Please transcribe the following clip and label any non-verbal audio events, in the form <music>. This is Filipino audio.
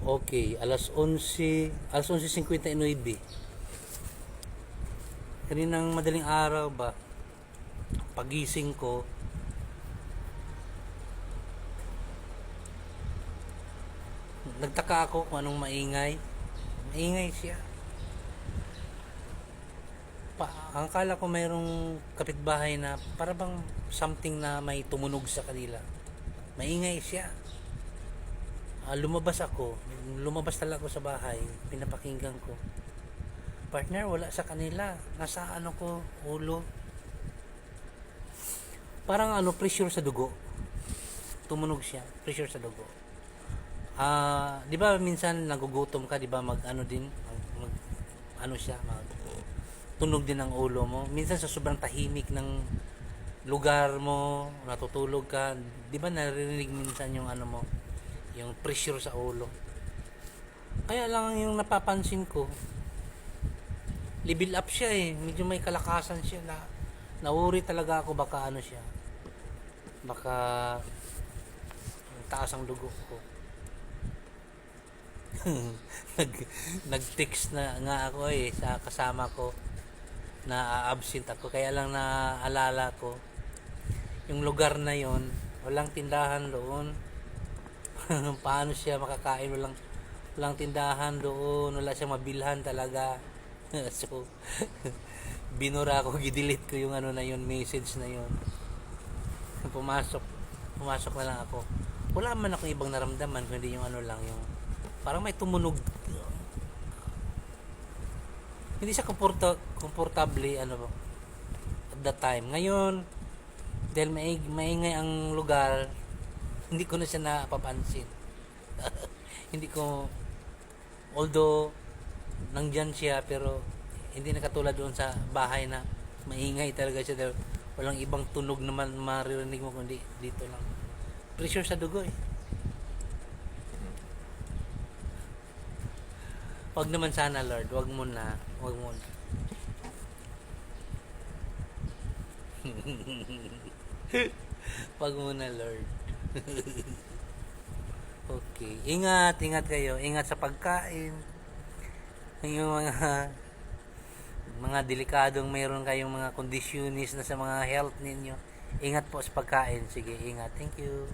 Okay, alas 11, alas 11.59. Kaninang madaling araw ba, pagising ko, nagtaka ako kung anong maingay. Maingay siya. Pa, ang akala ko mayroong kapitbahay na para bang something na may tumunog sa kanila. Maingay siya. Ah, lumabas ako. Lumabas talaga ako sa bahay. Pinapakinggan ko. Partner, wala sa kanila. Nasa ano ko, ulo. Parang ano, pressure sa dugo. Tumunog siya. Pressure sa dugo. Ah, 'di ba minsan nagugutom ka, 'di ba? Mag ano din, mag, mag- ano siya, mag tunog din ang ulo mo. Minsan sa sobrang tahimik ng lugar mo, natutulog ka, 'di ba naririnig minsan yung ano mo, yung pressure sa ulo. Kaya lang yung napapansin ko, level up siya eh. Medyo may kalakasan siya na nauri talaga ako baka ano siya. Baka taas ang dugo ko. <laughs> nag nag-text na nga ako eh sa kasama ko na absent ako kaya lang naalala ko yung lugar na yon walang tindahan doon <laughs> paano siya makakain? Walang walang tindahan doon. Wala siyang mabilhan talaga. <laughs> So <laughs> binura ko gidelete ko yung ano na yun message na yun. Pumasok pumasok na lang ako. Wala man akong ibang naramdaman kundi yung ano lang yung parang may tumunog. Hindi siya komporta komportable ano at that time. Ngayon dahil maig maingay ang lugar hindi ko na siya napapansin. <laughs> Hindi ko although nandyan siya pero hindi na katulad doon sa bahay na maingay talaga siya. Dahil walang ibang tunog naman maririnig mo kundi dito lang. Pressure sa dugo eh. Wag naman sana Lord, wag mo na, wag mo na. <laughs> wag mo na Lord. <laughs> okay, ingat, ingat kayo, ingat sa pagkain. Yung mga mga delikadong mayroon kayong mga conditionist na sa mga health ninyo. Ingat po sa pagkain. Sige, ingat. Thank you.